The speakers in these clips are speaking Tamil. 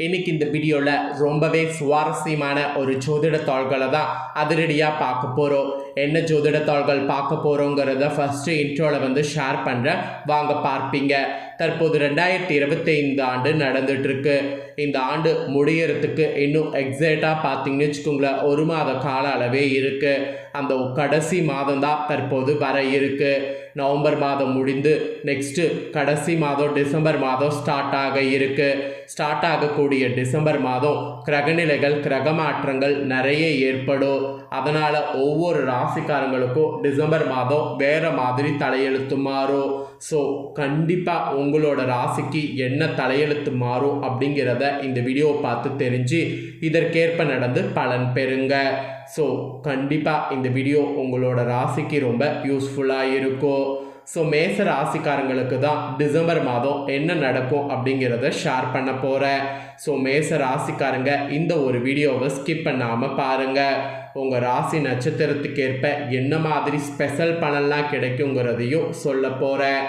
இன்னைக்கு இந்த வீடியோவில் ரொம்பவே சுவாரஸ்யமான ஒரு ஜோதிட தாள்களை தான் அதிரடியாக பார்க்க போகிறோம் என்ன ஜோதிடத்தாள்கள் பார்க்க போகிறோங்கிறத ஃபஸ்ட்டு இன்ட்ரோவில் வந்து ஷேர் பண்ணுறேன் வாங்க பார்ப்பீங்க. தற்போது ரெண்டாயிரத்தி இருபத்தைந்து ஆண்டு நடந்துகிட்ருக்கு இந்த ஆண்டு முடியறதுக்கு இன்னும் எக்ஸாக்டாக பார்த்தீங்கன்னு வச்சுக்கோங்களேன் ஒரு மாத கால அளவே இருக்குது அந்த கடைசி மாதம்தான் தற்போது வர இருக்குது நவம்பர் மாதம் முடிந்து நெக்ஸ்ட்டு கடைசி மாதம் டிசம்பர் மாதம் ஸ்டார்ட் ஆக இருக்குது ஸ்டார்ட் ஆகக்கூடிய டிசம்பர் மாதம் கிரகநிலைகள் கிரக மாற்றங்கள் நிறைய ஏற்படும். அதனால் ஒவ்வொரு ராசிக்காரங்களுக்கும் டிசம்பர் மாதம் வேறு மாதிரி தலையெழுத்து மாறும் ஸோ கண்டிப்பாக உங்களோட ராசிக்கு என்ன தலையெழுத்து மாறும் அப்படிங்கிறத இந்த வீடியோவை பார்த்து தெரிஞ்சு இதற்கேற்ப நடந்து பலன் பெறுங்க. ஸோ கண்டிப்பாக இந்த வீடியோ உங்களோட ராசிக்கு ரொம்ப யூஸ்ஃபுல்லாக இருக்கும். ஸோ மேச ராசிக்காரங்களுக்கு தான் டிசம்பர் மாதம் என்ன நடக்கும் அப்படிங்கிறத ஷேர் பண்ண போகிறேன் ஸோ மேச ராசிக்காரங்க இந்த ஒரு வீடியோவை ஸ்கிப் பண்ணாமல் பாருங்கள் உங்கள் ராசி நட்சத்திரத்துக்கு ஏற்ப என்ன மாதிரி ஸ்பெஷல் பலன்லாம் கிடைக்குங்கிறதையும் சொல்ல போகிறேன்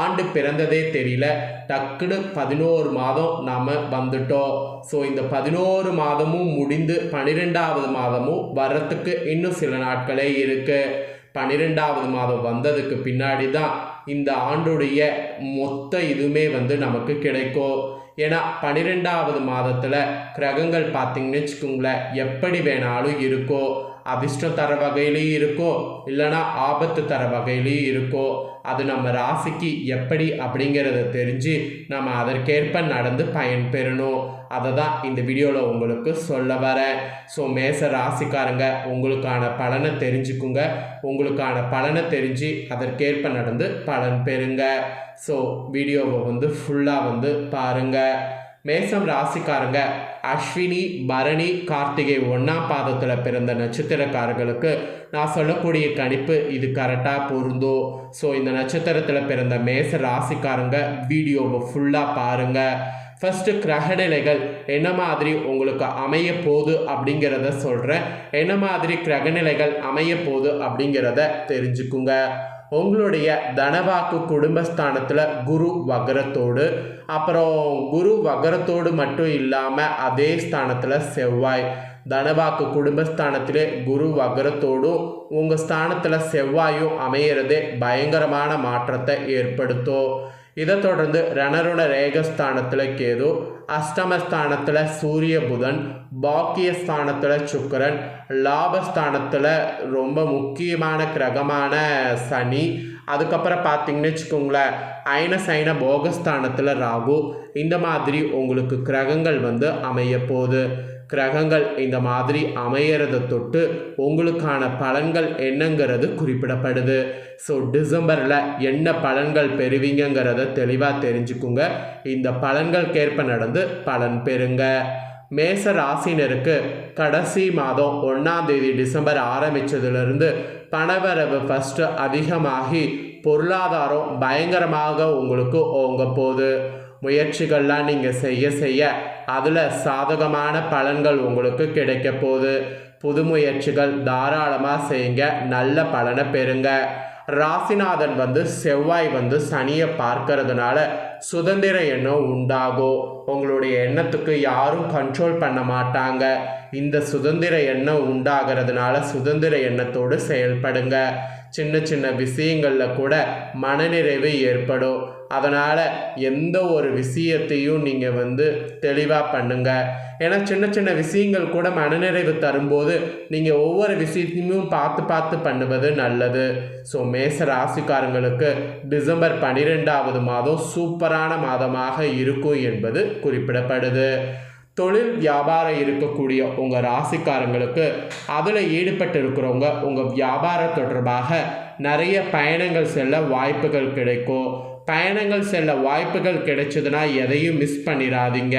ஆண்டு பிறந்ததே தெரியல டக்குன்னு பதினோரு மாதம் நாம் வந்துட்டோம். ஸோ இந்த பதினோரு மாதமும் முடிந்து பன்னிரெண்டாவது மாதமும் வர்றதுக்கு இன்னும் சில நாட்களே இருக்குது பன்னிரெண்டாவது மாதம் வந்ததுக்கு பின்னாடி தான் இந்த ஆண்டுடைய மொத்த இதுவுமே வந்து நமக்கு கிடைக்கும். ஏன்னா பன்னிரெண்டாவது மாதத்தில் கிரகங்கள் பார்த்தீங்கன்னு வச்சுக்கோங்களேன் எப்படி வேணாலும் இருக்கோ அதிர்ஷ்டம் தர வகையிலையும் இருக்கோ இல்லைனா ஆபத்து தர வகையிலையும் இருக்கோ அது நம்ம ராசிக்கு எப்படி அப்படிங்கிறத தெரிஞ்சு நம்ம அதற்கேற்ப நடந்து பயன் பெறணும். அதை தான் இந்த வீடியோவில் உங்களுக்கு சொல்ல வரேன். ஸோ மேச ராசிக்காரங்க உங்களுக்கான பலனை தெரிஞ்சுக்குங்க. உங்களுக்கான பலனை தெரிஞ்சு அதற்கேற்ப நடந்து பலன் பெறுங்க. ஸோ வீடியோவை வந்து ஃபுல்லாக வந்து பாருங்கள் மேசம் ராசிக்காரங்க அஸ்வினி பரணி கார்த்திகை ஒன்றாம் பாதத்தில் பிறந்த நட்சத்திரக்காரர்களுக்கு நான் சொல்லக்கூடிய கணிப்பு இது கரெக்டாக பொருந்தும் ஸோ இந்த நட்சத்திரத்தில் பிறந்த மேச ராசிக்காரங்க வீடியோவை ஃபுல்லாக பாருங்கள் ஃபஸ்ட்டு கிரகநிலைகள் என்ன மாதிரி உங்களுக்கு அமைய போகுது அப்படிங்கிறத சொல்கிறேன் என்ன மாதிரி கிரகநிலைகள் அமைய போகுது அப்படிங்கிறத தெரிஞ்சுக்குங்க. உங்களுடைய தனவாக்கு குடும்பஸ்தானத்தில் குரு வகரத்தோடு அப்புறம் குரு வகரத்தோடு மட்டும் இல்லாமல் அதே ஸ்தானத்தில் செவ்வாய். தனவாக்கு குடும்பஸ்தானத்திலே குரு வகரத்தோடும் உங்கள் ஸ்தானத்தில் செவ்வாயும் அமையிறதே பயங்கரமான மாற்றத்தை ஏற்படுத்தும். இதைத் தொடர்ந்து ரணரோட ரேகஸ்தானத்தில் கேது அஷ்டமஸ்தானத்தில் சூரிய புதன் பாக்கியஸ்தானத்தில் சுக்கரன் லாபஸ்தானத்தில் ரொம்ப முக்கியமான கிரகமான சனி. அதுக்கப்புறம் பார்த்தீங்கன்னு வச்சுக்கோங்களேன் ஐன சைன போகஸ்தானத்தில் ராகு. இந்த மாதிரி உங்களுக்கு கிரகங்கள் வந்து அமைய போகுது கிரகங்கள் இந்த மாதிரி அமையறதை தொட்டு உங்களுக்கான பலன்கள் என்னங்கிறது குறிப்பிடப்படுது. ஸோ டிசம்பரில் என்ன பலன்கள் பெறுவீங்கிறத தெளிவாக தெரிஞ்சுக்குங்க. இந்த பலன்களுக்கேற்ப நடந்து பலன் பெறுங்க. மேச ராசினருக்கு கடைசி மாதம் ஒன்றாம் தேதி டிசம்பர் ஆரம்பித்ததுலேருந்து பணவரவு ஃபஸ்ட்டு அதிகமாகி பொருளாதாரம் பயங்கரமாக உங்களுக்கு ஓங்க போகுது. முயற்சிகள்லாம் நீங்கள் செய்ய செய்ய அதில் சாதகமான பலன்கள் உங்களுக்கு கிடைக்க போகுது. புது முயற்சிகள் தாராளமாக செய்யுங்க. நல்ல பலனை பெறுங்க. ராசிநாதன் வந்து செவ்வாய் வந்து சனியை பார்க்கறதுனால சுதந்திர எண்ணம் உண்டாகும். உங்களுடைய எண்ணத்துக்கு யாரும் கண்ட்ரோல் பண்ண மாட்டாங்க. இந்த சுதந்திர எண்ணம் உண்டாகிறதுனால சுதந்திர எண்ணத்தோடு செயல்படுங்க. சின்ன சின்ன விஷயங்களில் கூட மனநிறைவு ஏற்படும். அதனால் எந்த ஒரு விஷயத்தையும் நீங்கள் வந்து தெளிவாக பண்ணுங்கள் ஏன்னா சின்ன சின்ன விஷயங்கள் கூட மனநிறைவு தரும்போது நீங்கள் ஒவ்வொரு விஷயத்தையும் பார்த்து பார்த்து பண்ணுவது நல்லது. ஸோ மேச ராசிக்காரங்களுக்கு டிசம்பர் பன்னிரெண்டாவது மாதம் சூப்பரான மாதமாக இருக்கும் என்பது குறிப்பிடப்படுது. தொழில் வியாபாரம் இருக்கக்கூடிய உங்கள் ராசிக்காரங்களுக்கு அதில் ஈடுபட்டு இருக்கிறவங்க உங்கள் வியாபாரம் தொடர்பாக நிறைய பயணங்கள் செல்ல வாய்ப்புகள் கிடைக்கும். பயணங்கள் செல்ல வாய்ப்புகள் கிடைச்சதுன்னா எதையும் மிஸ் பண்ணிடாதீங்க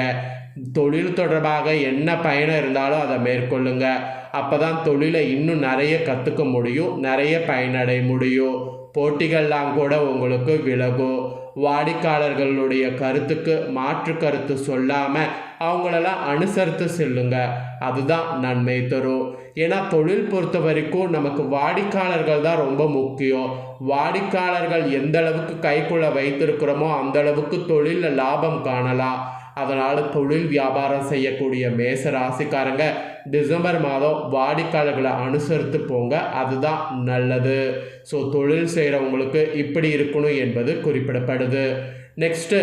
தொழில் தொடர்பாக என்ன பயணம் இருந்தாலும் அதை மேற்கொள்ளுங்க. அப்போ தான் தொழிலை இன்னும் நிறைய கற்றுக்க முடியும் நிறைய பயனடைய முடியும். போட்டிகள்லாம் கூட உங்களுக்கு விலகும். வாடிக்கையாளர்களுடைய கருத்துக்கு மாற்று கருத்து சொல்லாமல் அவங்களெல்லாம் அனுசரித்து செல்லுங்க. அதுதான் நன்மை தரும். ஏன்னா தொழில் பொறுத்த வரைக்கும் நமக்கு வாடிக்கையாளர்கள் தான் ரொம்ப முக்கியம். வாடிக்கையாளர்கள் எந்த அளவுக்கு கைக்குள்ள வைத்திருக்கிறோமோ அந்த அளவுக்கு தொழிலில் லாபம் காணலாம். அதனால் தொழில் வியாபாரம் செய்யக்கூடிய மேச ராசிக்காரங்க டிசம்பர் மாதம் வாடிக்கையாளர்களை அனுசரித்து போங்க. அதுதான் நல்லது. ஸோ தொழில் செய்கிறவங்களுக்கு இப்படி இருக்கணும் என்பது குறிப்பிடப்படுது. நெக்ஸ்ட்டு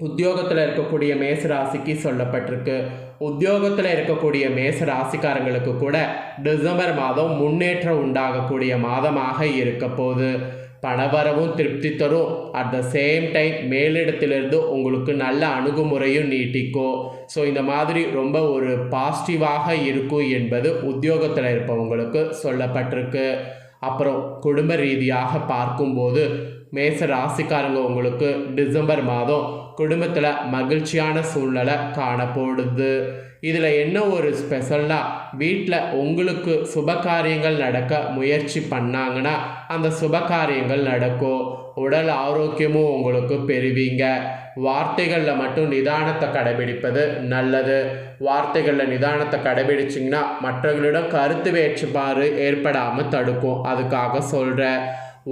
உத்தியோகத்தில் இருக்கக்கூடிய மேச ராசிக்கு சொல்லப்பட்டிருக்கு. உத்தியோகத்தில் இருக்கக்கூடிய மேச ராசிக்காரங்களுக்கு கூட டிசம்பர் மாதம் முன்னேற்றம் உண்டாகக்கூடிய மாதமாக இருக்க போகுது. பணவரவும் திருப்தி தரும் அட் த சேம் டைம் மேலிடத்திலிருந்து உங்களுக்கு நல்ல அணுகுமுறையும் நீட்டிக்கும் ஸோ இந்த மாதிரி ரொம்ப ஒரு பாசிட்டிவாக இருக்கும் என்பது உத்தியோகத்தில் இருப்பவங்களுக்கு சொல்லப்பட்டிருக்கு. அப்புறம் குடும்ப ரீதியாக பார்க்கும்போது மேச ராசிக்காரங்க உங்களுக்கு டிசம்பர் மாதம் குடும்பத்தில் மகிழ்ச்சியான சூழ்நிலை காணப்படுது. இதில் என்ன ஒரு ஸ்பெஷல்னா வீட்டில் உங்களுக்கு சுப காரியங்கள் நடக்க முயற்சி பண்ணாங்கன்னா அந்த சுப காரியங்கள் நடக்கும். உடல் ஆரோக்கியமும் உங்களுக்கு பெறுவீங்க வார்த்தைகளில் மட்டும் நிதானத்தை கடைபிடிப்பது நல்லது. வார்த்தைகளில் நிதானத்தை கடைபிடிச்சிங்கன்னா மற்றவர்களிடம் கருத்து வேற்றுப்பாடு ஏற்படாமல் தடுக்கும். அதுக்காக சொல்கிற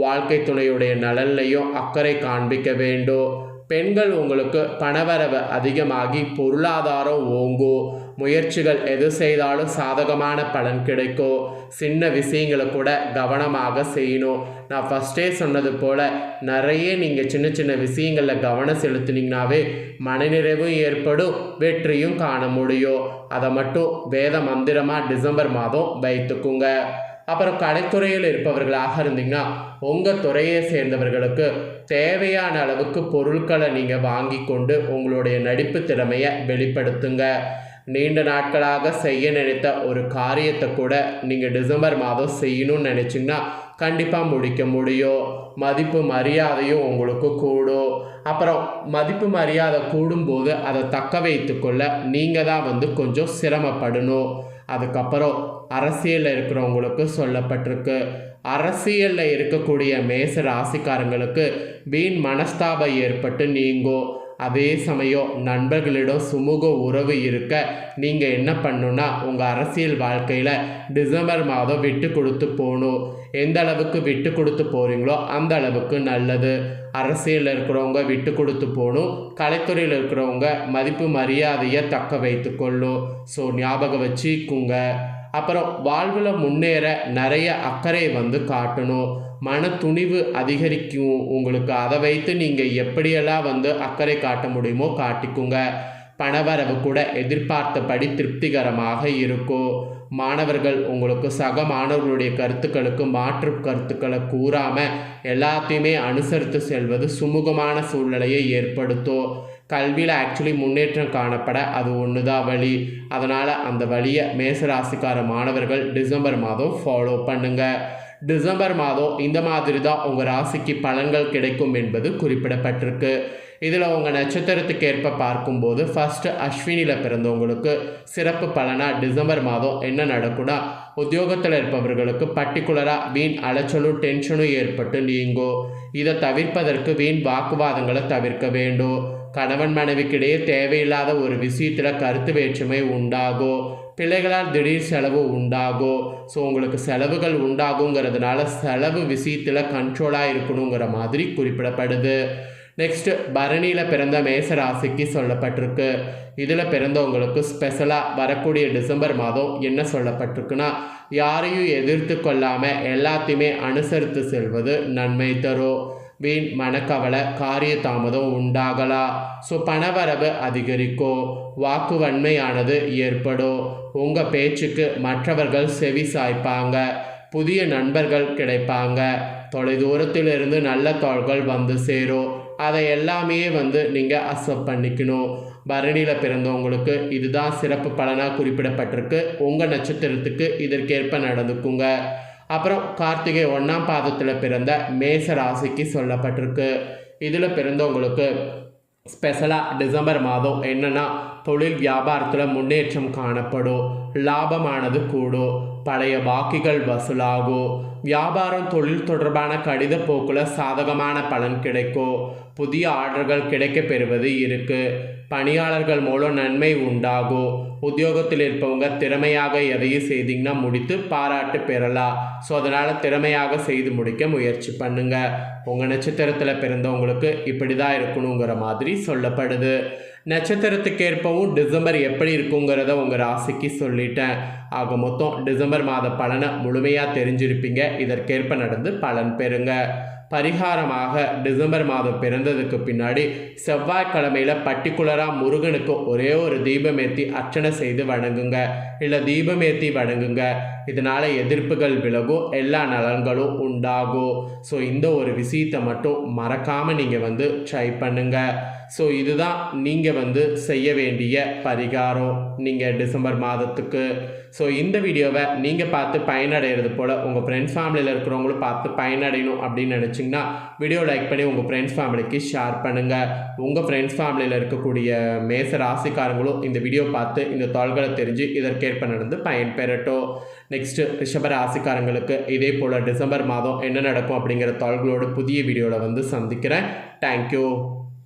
வாழ்க்கை துணையுடைய நலன்லையும் அக்கறை காண்பிக்க வேண்டும். பெண்கள் உங்களுக்கு பணவரவு அதிகமாகி பொருளாதாரம் ஓங்கும் முயற்சிகள் எது செய்தாலும் சாதகமான பலன் கிடைக்கும் சின்ன விஷயங்களை கூட கவனமாக செய்யணும் நான் ஃபஸ்ட்டே சொன்னது போல் நிறைய நீங்கள் சின்ன சின்ன விஷயங்களில் கவனம் செலுத்தினீங்கனாவே மனநிறைவும் ஏற்படும் வெற்றியும் காண முடியும். அதை மட்டும் வேத மந்திரமாக டிசம்பர் மாதம் வைத்துக்குங்க. அப்புறம் கலைத்துறையில் இருப்பவர்களாக இருந்தீங்கன்னா உங்கள் துறையை சேர்ந்தவர்களுக்கு தேவையான அளவுக்கு பொருட்களை நீங்கள் வாங்கி கொண்டு உங்களுடைய நடிப்பு திறமையை வெளிப்படுத்துங்க. நீண்ட நாட்களாக செய்ய நினைத்த ஒரு காரியத்தை கூட நீங்கள் டிசம்பர் மாதம் செய்யணும்னு நினச்சிங்கன்னா கண்டிப்பாக முடிக்க முடியும். மதிப்பு மரியாதையும் உங்களுக்கு கூடும். அப்புறம் மதிப்பு மரியாதை கூடும்போது அதை தக்க வைத்துக்கொள்ள நீங்கள் தான் வந்து கொஞ்சம் சிரமப்படணும். அதுக்கப்புறம் அரசியலில் இருக்கிறவங்களுக்கு சொல்லப்பட்டிருக்கு. அரசியலில் இருக்கக்கூடிய மேச ராசிக்காரங்களுக்கு வீண் மனஸ்தாபம் ஏற்பட்டு நீங்கும் அதே சமயம் நண்பர்களிடம் சுமூக உறவு இருக்க நீங்கள் என்ன பண்ணுன்னா உங்கள் அரசியல் வாழ்க்கையில் டிசம்பர் மாதம் விட்டு கொடுத்து போகணும். எந்த அளவுக்கு விட்டு கொடுத்து போகிறீங்களோ அந்த அளவுக்கு நல்லது. அரசியலில் இருக்கிறவங்க விட்டு கொடுத்து போகணும். கலைத்துறையில் இருக்கிறவங்க மதிப்பு மரியாதையை தக்க வைத்து கொள்ளும் ஸோ ஞாபகம் வச்சுக்குங்க. அப்புறம் வாழ்வில் முன்னேற நிறைய அக்கறை வந்து காட்டணும். மன துணிவு அதிகரிக்கும். உங்களுக்கு அதை வைத்து நீங்கள் எப்படியெல்லாம் வந்து அக்கறை காட்ட முடியுமோ காட்டிக்குங்க. பணவரவு கூட எதிர்பார்த்தபடி திருப்திகரமாக இருக்கும். மாணவர்கள் உங்களுக்கு சக மாணவர்களுடைய கருத்துக்களுக்கு மாற்று கருத்துக்களை கூறாமல் எல்லாத்தையுமே அனுசரித்து செல்வது சுமூகமான சூழ்நிலையை ஏற்படுத்தும். கல்வியில் ஆக்சுவலி முன்னேற்றம் காணப்பட அது ஒன்று தான் வழி. அதனால் அந்த வழியை மேசராசிக்கார மாணவர்கள் டிசம்பர் மாதம் ஃபாலோ பண்ணுங்கள் டிசம்பர் மாதம் இந்த மாதிரி தான் உங்கள் ராசிக்கு பலன்கள் கிடைக்கும் என்பது குறிப்பிடப்பட்டிருக்கு. இதில் உங்கள் நட்சத்திரத்துக்கு ஏற்ப பார்க்கும்போது ஃபஸ்ட்டு அஸ்வினியில் பிறந்தவங்களுக்கு சிறப்பு பலனாக டிசம்பர் மாதம் என்ன நடக்கும்னா உத்தியோகத்தில் இருப்பவர்களுக்கு பர்டிகுலராக வீண் அலைச்சலும் டென்ஷனும் ஏற்பட்டு நீங்கும். இதை தவிர்ப்பதற்கு வீண் வாக்குவாதங்களை தவிர்க்க வேண்டும். கணவன் மனைவிக்கிடையே தேவையில்லாத ஒரு விஷயத்தில் கருத்து வேற்றுமை உண்டாகும் பிள்ளைகளால் திடீர் செலவு உண்டாகும் ஸோ உங்களுக்கு செலவுகள் உண்டாகுங்கிறதுனால செலவு விஷயத்தில் கண்ட்ரோலாக இருக்கணுங்கிற மாதிரி குறிப்பிடப்படுது. நெக்ஸ்ட்டு பரணியில் பிறந்த மேச ராசிக்கு சொல்லப்பட்டிருக்கு. இதில் பிறந்தவங்களுக்கு ஸ்பெஷலாக வரக்கூடிய டிசம்பர் மாதம் என்ன சொல்லப்பட்டிருக்குன்னா யாரையும் எதிர்த்து கொள்ளாமல் எல்லாத்தையுமே அனுசரித்து செல்வது நன்மை தரும். வீண் மனக்கவலை காரிய தாமதம் உண்டாகலாம் ஸோ பணவரவு அதிகரிக்கும் வாக்கு வன்மையானது ஏற்படும் உங்கள் பேச்சுக்கு மற்றவர்கள் செவி சாய்ப்பாங்க. புதிய நண்பர்கள் கிடைப்பாங்க. தொலைதூரத்திலிருந்து நல்ல தோள்கள் வந்து சேரும் அதை எல்லாமே வந்து நீங்கள் அக்செப்ட் பண்ணிக்கணும் பரணியில் பிறந்தவங்களுக்கு இதுதான் சிறப்பு பலனாக குறிப்பிடப்பட்டிருக்கு. உங்கள் நட்சத்திரத்துக்கு இதற்கேற்ப நடந்துக்குங்க. அப்புறம் கார்த்திகை ஒன்றாம் பாதத்தில் பிறந்த மேச ராசிக்கு சொல்லப்பட்டிருக்கு. இதில் பிறந்தவங்களுக்கு ஸ்பெஷலாக டிசம்பர் மாதம் என்னென்னா தொழில் வியாபாரத்தில் முன்னேற்றம் காணப்படும். லாபமானது கூடும். பழைய வாக்கிகள் வசூலாகும். வியாபாரம் தொழில் தொடர்பான கடித போக்கில் சாதகமான பலன் கிடைக்கும். புதிய ஆர்டர்கள் கிடைக்க பெறுவது இருக்குது பணியாளர்கள் மூலம் நன்மை உண்டாகும் உத்தியோகத்தில் இருப்பவங்க திறமையாக எதையும் செய்தீங்கன்னா முடித்து பாராட்டு பெறலாம். ஸோ அதனால் திறமையாக செய்து முடிக்க முயற்சி பண்ணுங்க. உங்கள் நட்சத்திரத்தில் பிறந்தவங்களுக்கு இப்படி தான் இருக்கணுங்கிற மாதிரி சொல்லப்படுது. நட்சத்திரத்துக்கேற்பவும் டிசம்பர் எப்படி இருக்குங்கிறத உங்கள் ராசிக்கு சொல்லிட்டேன். ஆக மொத்தம் டிசம்பர் மாத பலனை முழுமையாக தெரிஞ்சிருப்பீங்க. இதற்கேற்ப நடந்து பலன் பெறுங்க. பரிகாரமாக டிசம்பர் மாதம் பிறந்ததுக்கு பின்னாடி செவ்வாய்க்கிழமையில் பர்டிகுலராக முருகனுக்கு ஒரே ஒரு தீபமேத்தி அர்ச்சனை செய்து வணங்குங்க. இல்லை தீபமேத்தி வணங்குங்க. இதனால் எதிர்ப்புகள் விலகும் எல்லா நலன்களும் உண்டாகும். ஸோ இந்த ஒரு விஷயத்தை மட்டும் மறக்காமல் நீங்கள் வந்து ட்ரை பண்ணுங்கள் ஸோ இதுதான் நீங்கள் வந்து செய்ய வேண்டிய பரிகாரம். நீங்கள் டிசம்பர் மாதத்துக்கு. ஸோ இந்த வீடியோவை நீங்கள் பார்த்து பயனடைகிறது போல் உங்கள் ஃப்ரெண்ட்ஸ் ஃபேமிலியில் இருக்கிறவங்களும் பார்த்து பயனடையணும் அப்படின்னு நினச்சிங்கன்னா வீடியோ லைக் பண்ணி உங்கள் ஃப்ரெண்ட்ஸ் ஃபேமிலிக்கு ஷேர் பண்ணுங்கள் உங்கள் ஃப்ரெண்ட்ஸ் ஃபேமிலியில் இருக்கக்கூடிய மேச ராசிக்காரங்களும் இந்த வீடியோ பார்த்து இந்த தாள்களை தெரிஞ்சு இதற்கேற்ப நடந்து பயன்பெறட்டும். நெக்ஸ்ட்டு ரிஷப ராசிக்காரங்களுக்கு இதே போல் டிசம்பர் மாதம் என்ன நடக்கும் அப்படிங்கிற தாள்களோட புதிய வீடியோவில் வந்து சந்திக்கிறேன். தேங்க்யூ